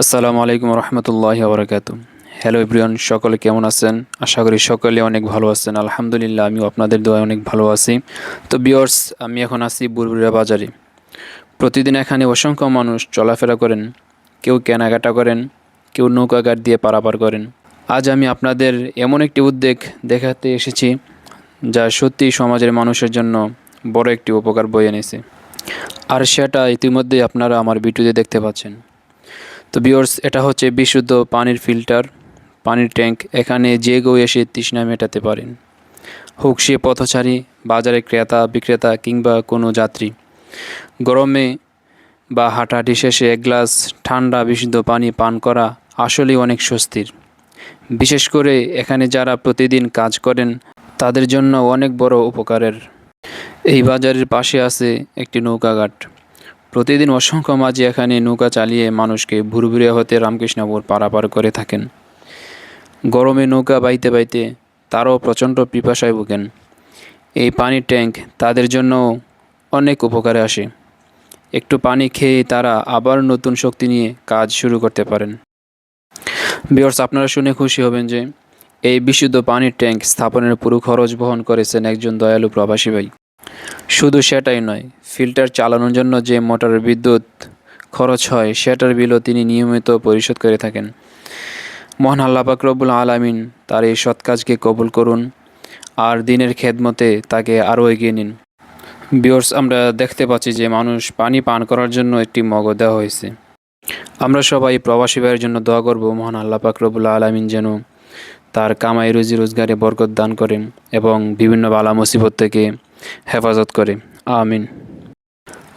আসসালামু আলাইকুম রহমতুল্লাহ বরকাত হ্যালো এভরিওয়ান সকলে কেমন আছেন? আশা করি সকলে অনেক ভালো আছেন। আলহামদুলিল্লাহ, আমিও আপনাদের দোয়ায় অনেক ভালো আছি। তো বিয়র্স আমি এখন আছি বুরবুরিয়া বাজারে। প্রতিদিন এখানে অসংখ্য মানুষ চলাফেরা করেন, কেউ কেনাকাটা করেন, কেউ নৌকাঘাট দিয়ে পারাপার করেন। আজ আমি আপনাদের এমন একটি উদ্যোগ দেখাতে এসেছি, যা সত্যি সমাজের মানুষের জন্য বড় একটি উপকার বয়ে এনেছে। আর সেটা ইতিমধ্যেই আপনারা আমার ভিডিওতে দেখতে পাচ্ছেন। তো বিয়র্স এটা হচ্ছে বিশুদ্ধ পানির ফিল্টার, পানির ট্যাঙ্ক। এখানে যে কেউ এসে তৃষ্ণা মেটাতে পারেন। হোক সে পথচারী, বাজারে ক্রেতা, বিক্রেতা কিংবা কোনো যাত্রী। গরমে বা হাঁটাহাঁটি শেষে এক গ্লাস ঠান্ডা বিশুদ্ধ পানি পান করা আসলেই অনেক স্বস্তির। বিশেষ করে এখানে যারা প্রতিদিন কাজ করেন, তাদের জন্য অনেক বড় উপকারের। এই বাজারের পাশে আছে একটি নৌকাঘাট। প্রতিদিন অসংখ্য মাঝি এখানে নৌকা চালিয়ে মানুষকে ভুরভুরিয়া হতে রামকৃষ্ণপুর পারাপার করে থাকেন। গরমে নৌকা বাইতে বাইতে তারাও প্রচণ্ড পিপাসায় ভুগেন। এই পানির ট্যাঙ্ক তাদের জন্য অনেক উপকারে আসে। একটু পানি খেয়ে তারা আবার নতুন শক্তি নিয়ে কাজ শুরু করতে পারেন। বিয়র্স আপনারা শুনে খুশি হবেন যে এই বিশুদ্ধ পানির ট্যাঙ্ক স্থাপনের পুরো খরচ বহন করেছেন একজন দয়ালু প্রবাসী ভাই। শুধু সেটাই নয়, ফিল্টার চালানোর জন্য যে মোটরের বিদ্যুৎ খরচ হয়, সেটার বিলও তিনি নিয়মিত পরিশোধ করে থাকেন। মহান আল্লাহ রব্বুল আলামিন তার এই সৎ কাজকে কবুল করুন আর দিনের খেদমতে তাকে আরও এগিয়ে নিন। বিয়র্স আমরা দেখতে পাচ্ছি যে মানুষ পানি পান করার জন্য একটি মগ দেওয়া হয়েছে। আমরা সবাই প্রবাসী ভাইয়ের জন্য দোয়া করব, মহান আল্লাহ রব্বুল আলামিন যেন তার কামাই রুজি রোজগারে বরকত দান করেন এবং বিভিন্ন বালা মুসিবত থেকে হেফাজত করে। আমিন।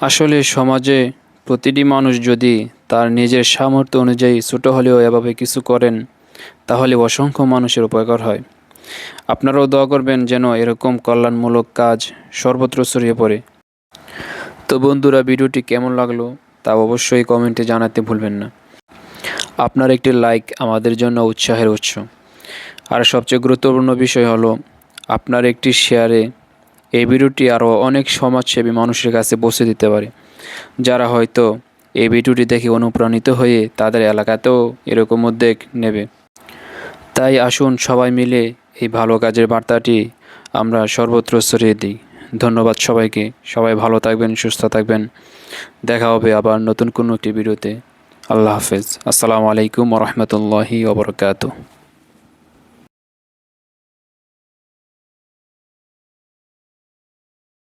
আসলে সমাজে প্রতিটি মানুষ যদি তার নিজের সামর্থ্য অনুযায়ী ছোটো হলেও এভাবে কিছু করেন, তাহলে অসংখ্য মানুষের উপকার হয়। আপনারাও দোয়া করবেন যেন এরকম কল্যাণমূলক কাজ সর্বত্র ছড়িয়ে পড়ে। তো বন্ধুরা, ভিডিওটি কেমন লাগল তা অবশ্যই কমেন্টে জানাতে ভুলবেন না। আপনার একটি লাইক আমাদের জন্য উৎসাহের উৎস। আর সবচেয়ে গুরুত্বপূর্ণ বিষয় হলো, আপনার একটি শেয়ারে এই ভিডিওটি আরও অনেক সমাজসেবী মানুষের কাছে পৌঁছে দিতে পারে। যারা হয়তো এই ভিডিওটি দেখে অনুপ্রাণিত হয়ে তাদের এলাকাতেও এরকম উদ্যোগ নেবে। তাই আসুন সবাই মিলে এই ভালো কাজের বার্তাটি আমরা সর্বত্র ছড়িয়ে দিই। ধন্যবাদ সবাইকে। সবাই ভালো থাকবেন, সুস্থ থাকবেন। দেখা হবে আবার নতুন কোনো একটি ভিডিওতে। আল্লাহ হাফেজ। আসসালামু আলাইকুম রহমতুল্লাহি ওবরকাতু